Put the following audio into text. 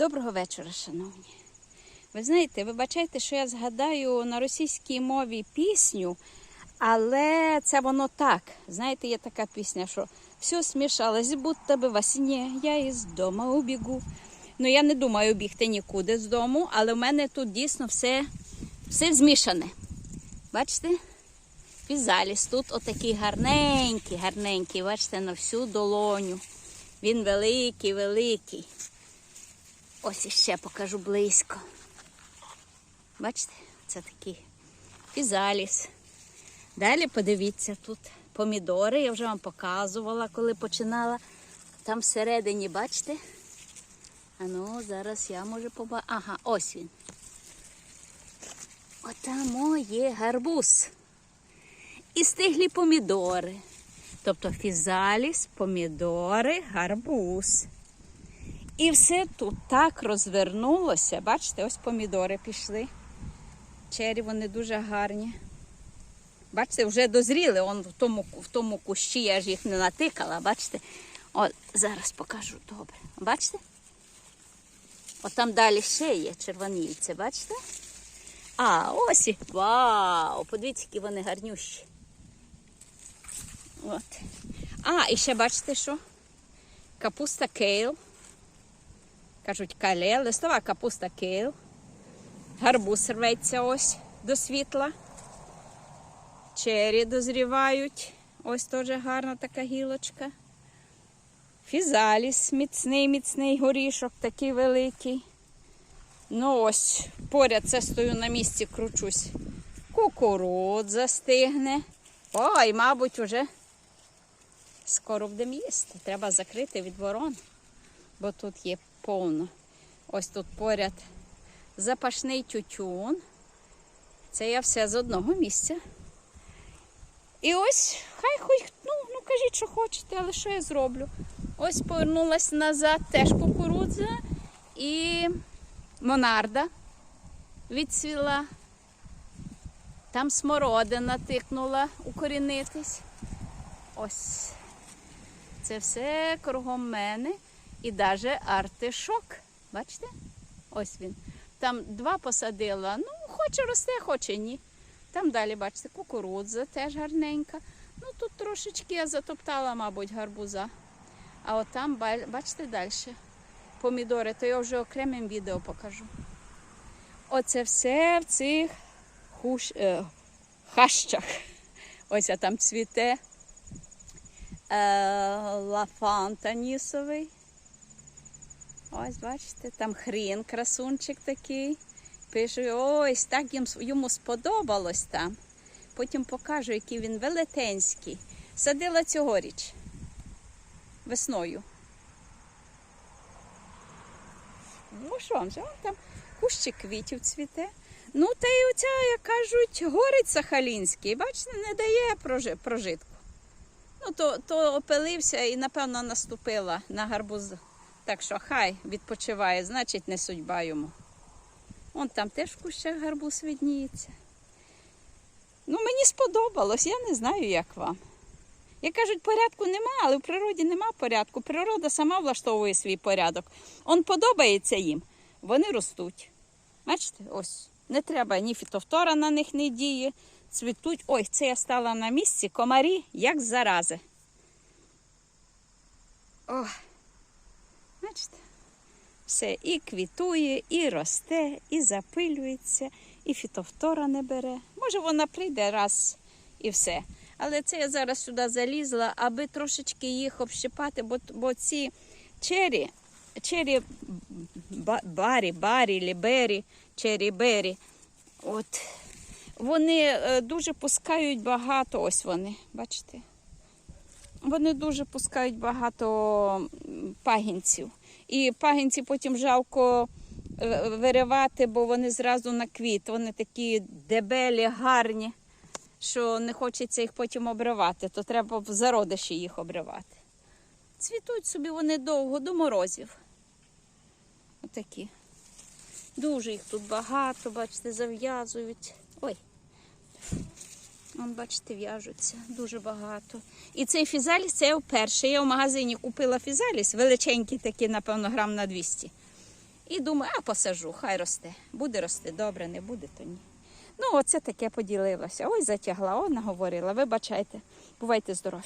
Доброго вечора, шановні. Ви знаєте, вибачайте, що я згадаю на російській мові пісню, але це воно так. Знаєте, є така пісня, що все смішалось, будто би во сні, я із дома убігу. Ну, я не думаю бігти нікуди з дому, але в мене тут дійсно все, все змішане. Бачите? Фізаліс тут отакий гарненький, гарненький, бачите, на всю долоню. Він великий, великий. Ось іще покажу близько. Бачите, це такий фізаліс. Далі подивіться тут помідори. Я вже вам показувала, коли починала. Там всередині, бачите? А ну, зараз я можу побачити. Ага, ось він. Отамо є гарбуз. І стиглі помідори. Тобто фізаліс, помідори, гарбуз. І все тут так розвернулося. Бачите, ось помідори пішли. Чері вони дуже гарні. Бачите, вже дозріли. Он в тому, в тому кущі, я ж їх не натикала, бачите? От зараз покажу добре. Бачите? От там далі ще є червонільце, бачите? А, ось і. Вау! Подивіться, які вони гарнющі. От. А, і ще бачите що? Капуста кейл. Кажуть, кале, листова капуста кейл. Гарбуз рветься ось до світла. Чері дозрівають. Ось теж гарна така гілочка. Фізаліс, міцний, міцний горішок, такий великий. Ну ось, поряд це стою на місці, кручусь. Кукурудза стигне. Ой, мабуть, уже скоро будемо їсти. Треба закрити від ворон, бо тут є повно. Ось тут поряд запашний тютюн. Це я все з одного місця. І ось, хай хоч, ну, ну кажіть, що хочете, але що я зроблю? Ось повернулася назад теж кукурудза і монарда відцвіла. Там смородина тикнула укорінитись. Ось. Це все кругом мене. І навіть артишок. Бачите? Ось він. Там два посадила. Ну, хоче росте, хоче ні. Там далі, бачите, кукурудза теж гарненька. Ну тут трошечки я затоптала, мабуть, гарбуза. А от там, бачите, далі. Помідори, то я вже окремим відео покажу. Оце все в цих хуш... е, хащах. Ось а там цвіте е, лафан танісовий. Ось, бачите, там хрін, красунчик такий. Пишу, ось так йому сподобалось там. Потім покажу, який він велетенський. Садила цьогоріч весною. Ну що вам же, там кущик квітів цвіте. Ну, та й оця, як кажуть, горець сахалінський, бачите, не дає прожитку. Ну, то, то опилився і, напевно, наступила на гарбуз. Так що хай відпочиває, значить, не судьба йому. Вон там теж в кущах гарбуз видніється. Ну, мені сподобалось, я не знаю, як вам. Як кажуть, порядку нема, але в природі нема порядку. Природа сама влаштовує свій порядок. Он подобається їм, вони ростуть. Бачите, ось. Не треба ні фітофтора на них не діє. Цвітуть. Ой, це я стала на місці, комарі, як зарази. О, бачите? Все і квітує, і росте, і запилюється, і фітофтора не бере. Може, вона прийде раз і все. Але це я зараз сюди залізла, аби трошечки їх общипати, бо, бо ці чері, чері барі, барі, лібері, чері бері, от, вони е, дуже пускають багато, ось вони, бачите? Вони дуже пускають багато пагінців. І пагінці потім жалко е, виривати, бо вони зразу на квіт. Вони такі дебелі, гарні, що не хочеться їх потім обривати, то треба в зародиші їх обривати. Цвітуть собі вони довго до морозів. Отакі. Дуже їх тут багато, бачите, зав'язують. Ой. Вон, бачите, в'яжуться дуже багато. І цей фізаліс це я вперше. Я в магазині купила фізаліс, величенький такий, напевно, грам на 200. І думаю, а посажу, хай росте. Буде рости, добре, не буде, то ні. Ну, оце таке поділилося. Ой, затягла, о, наговорила. Вибачайте, бувайте здорові.